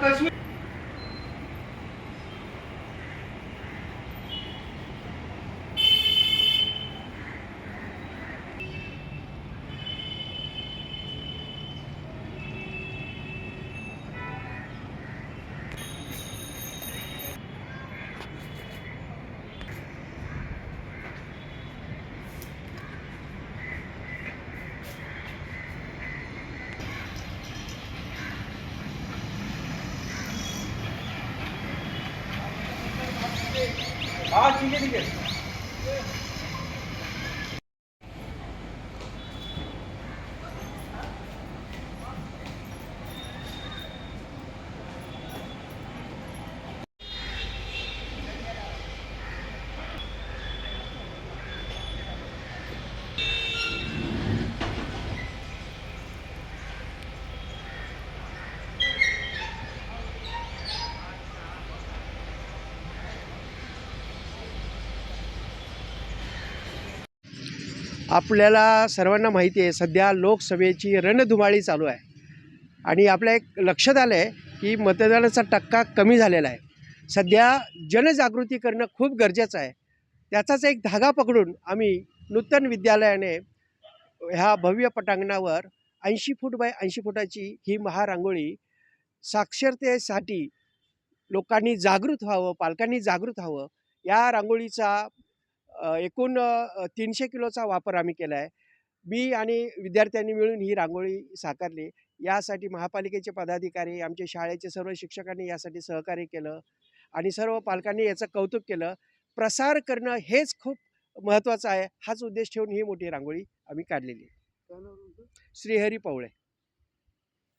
કશું আর দিকে দিকে आपल्याला सर्वांना माहिती आहे सध्या लोकसभेची रणधुमाळी चालू आहे. आणि आपल्या एक लक्षात आलं आहे की मतदानाचा टक्का कमी झालेला आहे. सध्या जनजागृती करणं खूप गरजेचं आहे. त्याचाच एक धागा पकडून आम्ही नूतन विद्यालयाने ह्या भव्य पटांगणावर ऐंशी फूट बाय ऐंशी फुटाची ही महारांगोळी साक्षरतेसाठी लोकांनी जागृत व्हावं पालकांनी जागृत व्हावं या रांगोळीचा एकूण तीनशे किलोचा वापर आम्ही केला आहे. मी आणि विद्यार्थ्यांनी मिळून ही रांगोळी साकारली. यासाठी महापालिकेचे पदाधिकारी आमचे शाळेचे सर्व शिक्षकांनी यासाठी सहकार्य केलं आणि सर्व पालकांनी याचं कौतुक केलं. प्रसार करणं हेच खूप महत्त्वाचं आहे. हाच उद्देश ठेवून ही मोठी रांगोळी आम्ही काढलेली श्रीहरी पवळे.